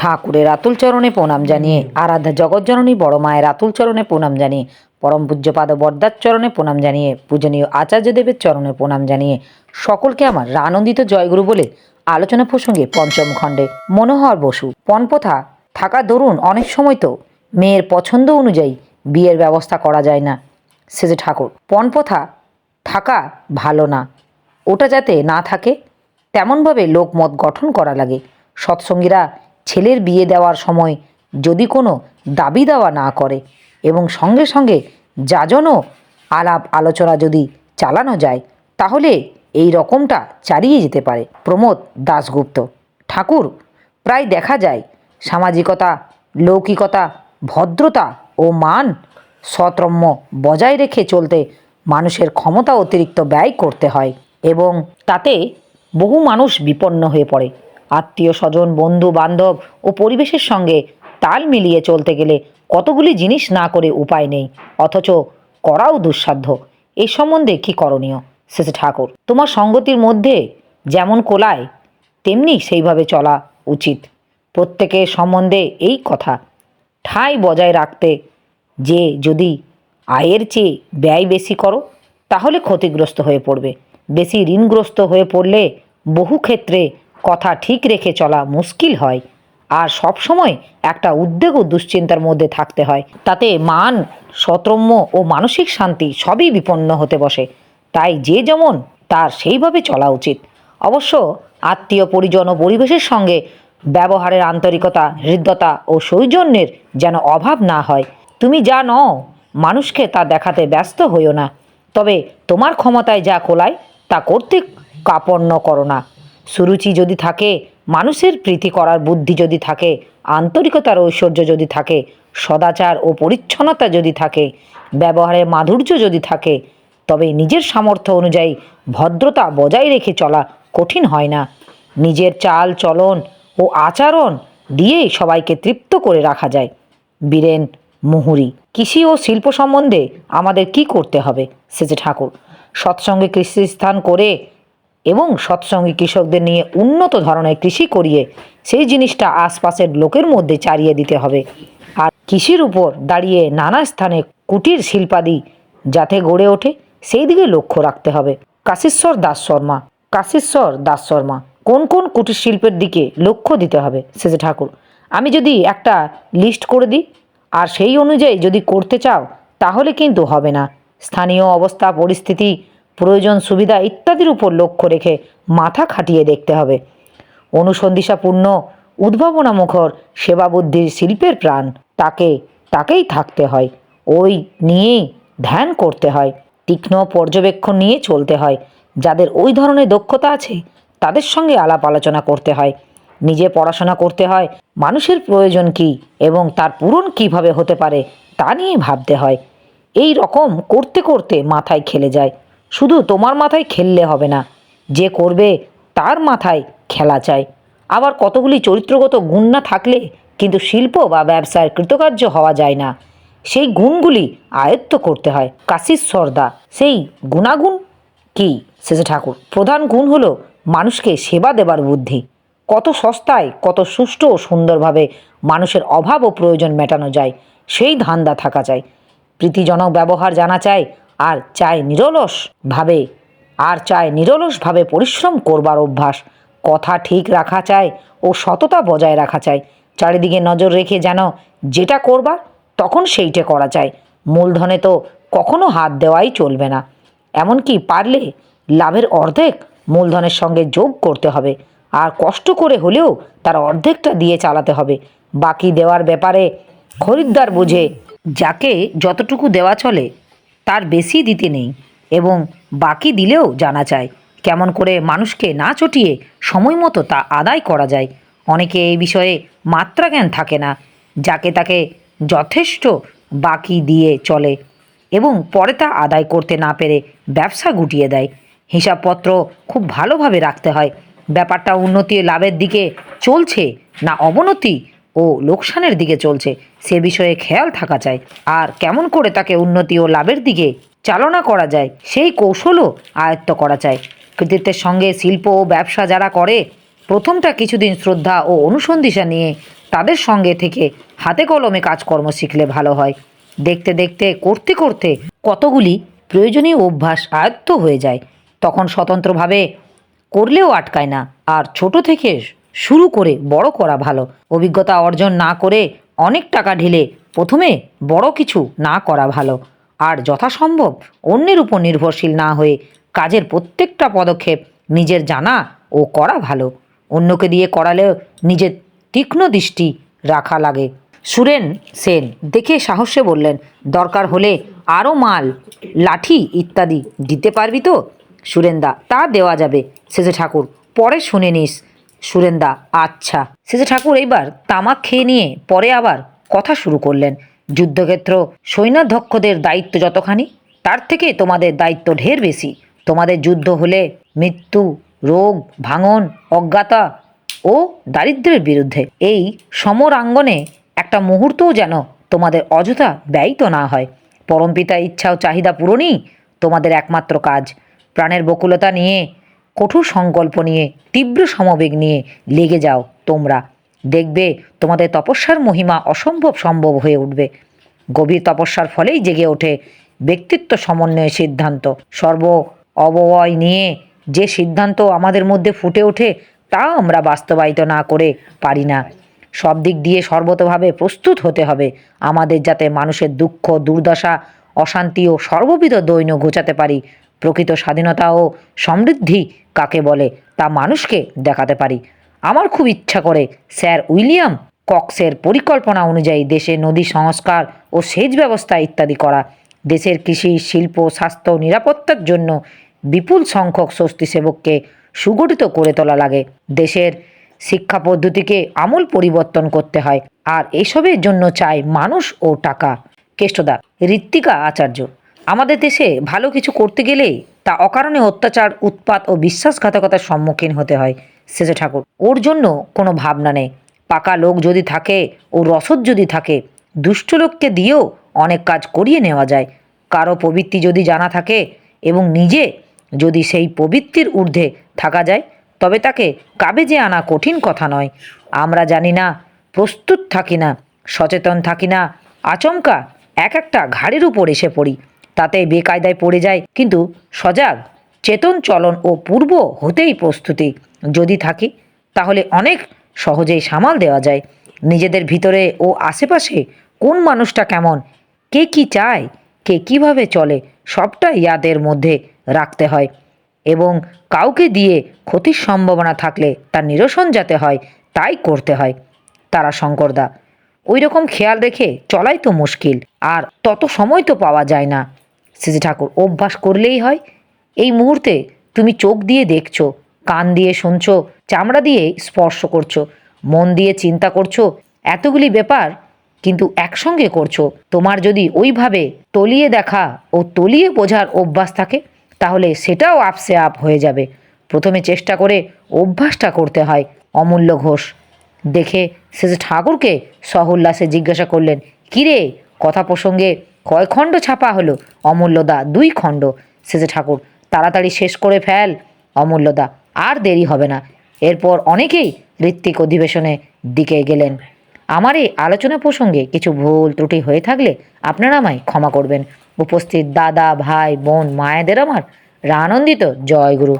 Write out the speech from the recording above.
ঠাকুরের আতুল চরণে প্রণাম জানিয়ে, আরাধ্যা জগজ্জননী বড় মায়ের আতুল চরণে প্রণাম জানিয়ে, পরম পূজ্যপাদ বরদার চরণে প্রণাম জানিয়ে, পূজনীয় আচার্যদেবের চরণে প্রণাম জানিয়ে, সকলকে আমার আনন্দিত জয়গুরু বলে আলোচনা প্রসঙ্গে পঞ্চম খণ্ডে। মনোহর বসু, পণপ্রথা, থাকা দরুন অনেক সময় তো মেয়ের পছন্দ অনুযায়ী বিয়ের ব্যবস্থা করা যায় না, সেজে ঠাকুর। পণপ্রথা, থাকা ভালো না, ওটা যাতে না থাকে, তেমনভাবে লোকমত গঠন করা লাগে। সৎসঙ্গীরা ছেলের বিয়ে দেওয়ার সময় যদি কোনো দাবি দাওয়া না করে এবং সঙ্গে সঙ্গে যাজনও আলাপ আলোচনা যদি চালানো যায়, তাহলে এই রকমটা চালিয়ে যেতে পারে। প্রমোদ দাশগুপ্ত। ঠাকুর, প্রায় দেখা যায় সামাজিকতা, লৌকিকতা, ভদ্রতা ও মান সৎরম্য বজায় রেখে চলতে মানুষের ক্ষমতা অতিরিক্ত ব্যয় করতে হয় এবং তাতে বহু মানুষ বিপন্ন হয়ে পড়ে। আত্মীয় স্বজন, বন্ধু, বান্ধব ও পরিবেশের সঙ্গে তাল মিলিয়ে চলতে গেলে কতগুলি জিনিস না করে উপায় নেই। অথচ করাও দুঃসাধ্য। এই সম্বন্ধে কি করণীয়? শেষে ঠাকুর, তোমার সঙ্গতির মধ্যে যেমন কোলায়, তেমনি সেইভাবে চলা উচিত। প্রত্যেকের সম্বন্ধে এই কথা। ঠাঁই বজায় রাখতে যে যদি আয়ের চেয়ে ব্যয় বেশি করো, তাহলে ক্ষতিগ্রস্ত হয়ে পড়বে। বেশি ঋণগ্রস্ত হয়ে পড়লে বহু ক্ষেত্রে কথা ঠিক রেখে চলা মুশকিল হয়। আর সবসময় একটা উদ্বেগ ও দুশ্চিন্তার মধ্যে থাকতে হয়। তাতে মান সতরম্য ও মানসিক শান্তি সবই বিপন্ন হতে বসে। তাই যে যেমন, তার সেইভাবে চলা উচিত। অবশ্য আত্মীয় পরিজন ও পরিবেশের সঙ্গে ব্যবহারের আন্তরিকতা, হৃদ্যতা ও সৌজন্যের যেন অভাব না হয়। তুমি যা নও, মানুষকে তা দেখাতে ব্যস্ত হইও না। তবে তোমার ক্ষমতায় যা কোলায় তা করতে কাপন্ন করো না। সুরুচি যদি থাকে, মানুষের প্রীতি করার বুদ্ধি যদি থাকে, আন্তরিকতার ঐশ্বর্য যদি থাকে, সদাচার ও পরিচ্ছন্নতা যদি থাকে, ব্যবহারের মাধুর্য যদি থাকে, তবে নিজের সামর্থ্য অনুযায়ী ভদ্রতা বজায় রেখে চলা কঠিন হয় না। নিজের চাল, চলন ও আচরণ দিয়েই সবাইকে তৃপ্ত করে রাখা যায়। বীরেন মুহুরি, কৃষি ও শিল্প সম্বন্ধে আমাদের কি করতে হবে? সেজে ঠাকুর, সৎসঙ্গে কৃষি স্থান করে এবং সৎসঙ্গী কৃষকদের নিয়ে উন্নত ধরনের কৃষি করিয়ে সেই জিনিসটা আশপাশের লোকের মধ্যে চারিয়ে দিতে হবে। আর কৃষির উপর দাঁড়িয়ে নানা স্থানে কুটির শিল্পাদি যাতে গড়ে ওঠে, সেই দিকে লক্ষ্য রাখতে হবে। কাশীশ্বর দাস শর্মা, কাশীশ্বর দাস শর্মা, কোন কোন কুটির শিল্পের দিকে লক্ষ্য দিতে হবে? সেজে ঠাকুর, আমি যদি একটা লিস্ট করে দিই, আর সেই অনুযায়ী যদি করতে চাও, তাহলে কিন্তু হবে না। স্থানীয় অবস্থা, পরিস্থিতি প্রয়োজন, সুবিধা ইত্যাদির উপর লক্ষ্য রেখে মাথা খাটিয়ে দেখতে হবে। অনুসন্ধিসাপূর্ণ উদ্ভাবনামুখর সেবা বুদ্ধির শিল্পের প্রাণ তাকে, তাকেই থাকতে হয়। ওই নিয়েই ধ্যান করতে হয়, তীক্ষ্ণ পর্যবেক্ষণ নিয়ে চলতে হয়। যাদের ওই ধরনের দক্ষতা আছে, তাদের সঙ্গে আলাপ আলোচনা করতে হয়। নিজে পড়াশোনা করতে হয়, মানুষের প্রয়োজন কি এবং তার পূরণ কীভাবে হতে পারে তা নিয়ে ভাবতে হয়। এই রকম করতে করতে মাথায় খেলে যায়। শুধু তোমার মাথায় খেললে হবে না। যে করবে, তার মাথায় খেলা চাই। আবার কতগুলি চরিত্রগত গুণ না থাকলে কিন্তু শিল্প বা ব্যবসায় কৃতকার্য হওয়া যায় না। সেই গুণগুলি আয়ত্ত করতে হয়। কাশীশ্বর সর্দা, সেই গুণাগুণ কি? শেষে ঠাকুর, প্রধান গুণ হলো মানুষকে সেবা দেবার বুদ্ধি। কত সস্তায়, কত সুষ্ঠু ও সুন্দরভাবে মানুষের অভাব ও প্রয়োজন মেটানো যায়, সেই ধান্দা থাকা চাই প্রীতিজনক ব্যবহার জানা চাই আর চায় নিরলস ভাবে, আর চায় নিরলসভাবে পরিশ্রম করবার অভ্যাস। কথা ঠিক রাখা চায় ও সততা বজায় রাখা চাই। চারিদিকে নজর রেখে যেন যেটা করবার, তখন সেইটে করা চায় মূলধনে তো কখনো হাত দেওয়াই চলবে না। এমনকি পারলে লাভের অর্ধেক মূলধনের সঙ্গে যোগ করতে হবে। আর কষ্ট করে হলেও তার অর্ধেকটা দিয়ে চালাতে হবে। বাকি দেওয়ার ব্যাপারে খরিদ্দার বুঝে, যাকে যতটুকু দেওয়া চলে তার বেশি দিতে নেই এবং বাকি দিলেও জানা যায়। কেমন করে মানুষকে না চটিয়ে সময় মতো তা আদায় করা যায়। অনেকে এই বিষয়ে মাত্রা জ্ঞান থাকে না, যাকে তাকে যথেষ্ট বাকি দিয়ে চলে এবং পরে তা আদায় করতে না পেরে ব্যবসা গুটিয়ে দেয়। হিসাবপত্র খুব ভালোভাবে রাখতে হয়। ব্যাপারটা উন্নতি লাভের দিকে চলছে না অবনতি ও লোকসানের দিকে চলছে, সে বিষয়ে খেয়াল থাকা চাই আর কেমন করে তাকে উন্নতি ও লাভের দিকে চালনা করা যায়, সেই কৌশলও আয়ত্ত করা চাই কৃতিত্বের সঙ্গে শিল্প ও ব্যবসা যারা করে, প্রথমটা কিছুদিন শ্রদ্ধা ও অনুসন্ধিসা নিয়ে তাদের সঙ্গে থেকে হাতে কলমে কাজকর্ম শিখলে ভালো হয়। দেখতে দেখতে, করতে করতে কতগুলি প্রয়োজনীয় অভ্যাস আয়ত্ত হয়ে যায়। তখন স্বতন্ত্রভাবে করলেও আটকায় না, আর ছোট থেকে শুরু করে বড় করা ভালো। অভিজ্ঞতা অর্জন না করে অনেক টাকা ঢেলে প্রথমে বড় কিছু না করা ভালো। আর যথাসম্ভব অন্যের উপর নির্ভরশীল না হয়ে কাজের প্রত্যেকটা পদক্ষেপ নিজের জানা ও করা ভালো। অন্যকে দিয়ে করালেও নিজের তীক্ষ্ণ দৃষ্টি রাখা লাগে। সুরেন সেন দেখে সাহসে বললেন, দরকার হলে আরও মাল, লাঠি ইত্যাদি দিতে পারবি তো? সুরেন্দা, তা দেওয়া যাবে। শেষে ঠাকুর, পরে শুনে নিস। সুরেন্দা আচ্ছা। শেষে ঠাকুর এইবার তামাক খেয়ে নিয়ে পরে আবার কথা শুরু করলেন। যুদ্ধক্ষেত্র সৈন্যাধ্যক্ষদের দায়িত্ব যতখানি, তার থেকে তোমাদের দায়িত্ব ঢের বেশি। তোমাদের যুদ্ধ হলে মৃত্যু, রোগ, ভাঙন, অজ্ঞাতা ও দারিদ্র্যের বিরুদ্ধে। এই সমরাঙ্গনে একটা মুহূর্তও যেন তোমাদের অযথা ব্যয়িত না হয়। পরমপিতা ইচ্ছা ও চাহিদা পূরণই তোমাদের একমাত্র কাজ। প্রাণের বকুলতা নিয়ে কঠোর সংকল্প নিয়ে, তীব্র সমবেগ নিয়ে লেগে যাও তোমরা। দেখবে তোমাদের তপস্যার মহিমা অসম্ভব সম্ভব হয়ে উঠবে। গভীর তপস্যার ফলেই জেগে ওঠে ব্যক্তিত্ব সমন্বয়ের সিদ্ধান্ত। সর্ব অবয় নিয়ে যে সিদ্ধান্ত আমাদের মধ্যে ফুটে ওঠে, তা আমরা বাস্তবায়িত না করে পারি না। সব দিক দিয়ে সর্বতভাবে প্রস্তুত হতে হবে। আমাদের যাতে মানুষের দুঃখ, দুর্দশা, অশান্তি ও সর্ববিধ দৈন্য ঘোচাতে পারি প্রকৃত স্বাধীনতা ও সমৃদ্ধি কাকে বলে তা মানুষকে দেখাতে পারি। আমার খুব ইচ্ছা করে স্যার উইলিয়াম কক্সের পরিকল্পনা অনুযায়ী দেশে নদী সংস্কার ও সেচ ব্যবস্থা ইত্যাদি করা। দেশের কৃষি, শিল্প, স্বাস্থ্য নিরাপত্তার জন্য বিপুল সংখ্যক স্বস্তি সেবককে সুগঠিত করে তোলা লাগে। দেশের শিক্ষা পদ্ধতিকে আমূল পরিবর্তন করতে হয়। আর এসবের জন্য চাই মানুষ ও টাকা। কেষ্টদা, ঋত্বিকা আচার্য। আমাদের দেশে ভালো কিছু করতে গেলে তা অকারণে অত্যাচার, উৎপাত ও বিশ্বাসঘাতকতার সম্মুখীন হতে হয় শেষে ঠাকুর। ওর জন্য কোনো ভাবনা নেই। পাকা লোক যদি থাকে, ও রসদ যদি থাকে, দুষ্ট লোককে দিয়েও অনেক কাজ করিয়ে নেওয়া যায়। কারও প্রবৃত্তি যদি জানা থাকে এবং নিজে যদি সেই প্রবৃত্তির ঊর্ধ্বে থাকা যায়, তবে তাকে কাবেজে আনা কঠিন কথা নয়। আমরা জানি না, প্রস্তুত থাকি না, সচেতন থাকি না, আচমকা এক একটা ঘাড়ের উপর এসে পড়ি। তাতে বেকায়দায় পড়ে যায়। কিন্তু সজাগ, চেতন চলন ও পূর্ব হতেই প্রস্তুতি। যদি থাকি, তাহলে অনেক সহজেই সামাল দেওয়া যায়। নিজেদের ভিতরে ও আশেপাশে কোন মানুষটা কেমন, কে কি চায়, কে কীভাবে চলে সবটা ইয়াদের মধ্যে রাখতে হয়। এবং কাউকে দিয়ে ক্ষতির সম্ভাবনা থাকলে তার নিরসন যাতে হয়, তাই করতে হয়। তারা শঙ্করদা ওই রকম খেয়াল রেখে চলাই তো মুশকিল, আর তত সময় তো পাওয়া যায় না। শ্রী ঠাকুর, অভ্যাস করলেই হয়। এই মুহূর্তে তুমি চোখ দিয়ে দেখছ, কান দিয়ে শুনছো, চামড়া দিয়ে স্পর্শ করছ, মন দিয়ে চিন্তা করছ, এতগুলি ব্যাপার কিন্তু একসঙ্গে করছ। তোমার যদি ওইভাবে তলিয়ে দেখা ও তলিয়ে বোঝার অভ্যাস থাকে, তাহলে সেটাও আপসে আপ হয়ে যাবে। প্রথমে চেষ্টা করে অভ্যাসটা করতে হয়, অমূল্য ঘোষ। দেখে শেষে ঠাকুরকে সহল্লাসে জিজ্ঞাসা করলেন, কিরে, কথা প্রসঙ্গে কয় খণ্ড ছাপা হলো? অমূল্যদা, দুই খণ্ড। শেষে ঠাকুর, তাড়াতাড়ি শেষ করে ফেল। অমূল্যদা, আর দেরি হবে না। এরপর অনেকেই ঋত্বিক অধিবেশনে দিকে গেলেন। আমার এই আলোচনা প্রসঙ্গে কিছু ভুল ত্রুটি হয়ে থাকলে আপনারা আমায় ক্ষমা করবেন। উপস্থিত দাদা, ভাই, বোন, মায়েদের আমার রানন্দিত জয় গুরু